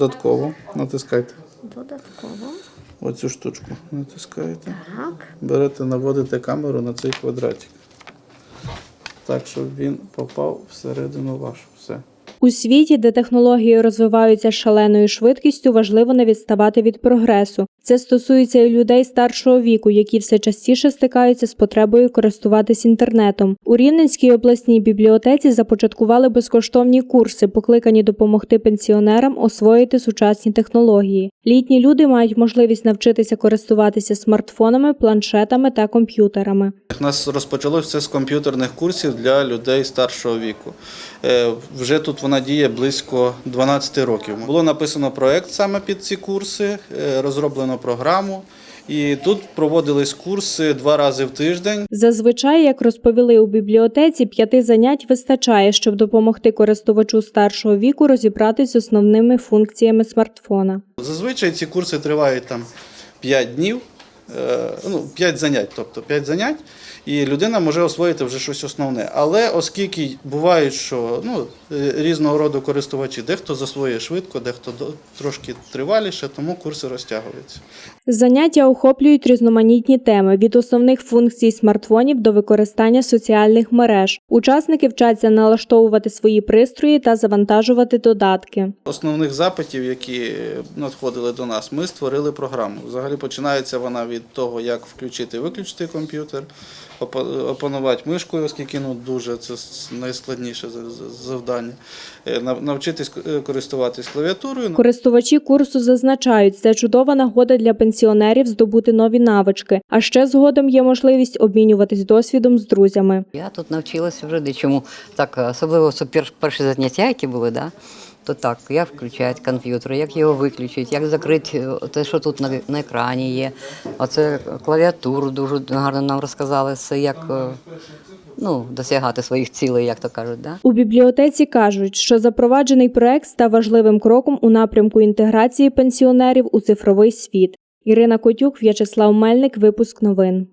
Додатково натискайте Додатково. оцю штучку. Натискаєте. Так. Берете, наводите камеру на цей квадратик. Так, щоб він попав всередину вашу. Все. У світі, де технології розвиваються шаленою швидкістю, важливо не відставати від прогресу. Це стосується і людей старшого віку, які все частіше стикаються з потребою користуватись інтернетом. У Рівненській обласній бібліотеці започаткували безкоштовні курси, покликані допомогти пенсіонерам освоїти сучасні технології. Літні люди мають можливість навчитися користуватися смартфонами, планшетами та комп'ютерами. У нас розпочалося з комп'ютерних курсів для людей старшого віку. Е, Вже тут вона діє близько 12 років. Було написано проект саме під ці курси, е, розроблено програму. І тут проводились курси два рази в тиждень. Зазвичай, як розповіли у бібліотеці, п'яти занять вистачає, щоб допомогти користувачу старшого віку розібратись з основними функціями смартфона. Зазвичай ці курси тривають там 5 днів, ну, 5 занять, тобто 5 занять, і людина може освоїти вже щось основне. Але оскільки бувають, що ну, е, різного роду користувачі, дехто засвоює швидко, дехто трошки триваліше, тому курси розтягуються. Заняття охоплюють різноманітні теми від основних функцій смартфонів до використання соціальних мереж. Учасники вчаться налаштовувати свої пристрої та завантажувати додатки. Основних запитів, які надходили до нас, ми створили програму. Взагалі починається вона від того, як включити і виключити комп'ютер, опанувати мишкою, оскільки ну, дуже це найскладніше за- за- завдання, Е, навчитись користуватись клавіатурою. Користувачі курсу зазначають, це чудова нагода для пенсіонерів здобути нові навички. А ще згодом є можливість обмінюватись досвідом з друзями. Я тут навчилася вже дечому. Так, особливо перші заняття, які були, да? То так, як включати комп'ютер, як його виключити, як закрити е, те, що тут на, на екрані є. Оце клавіатуру дуже гарно нам розказали, все як е, ну, досягати своїх цілей, як то кажуть. Да? У бібліотеці кажуть, що запроваджений проект став важливим кроком у напрямку інтеграції пенсіонерів у цифровий світ. Ірина Котюк, В'ячеслав Мельник, випуск новин.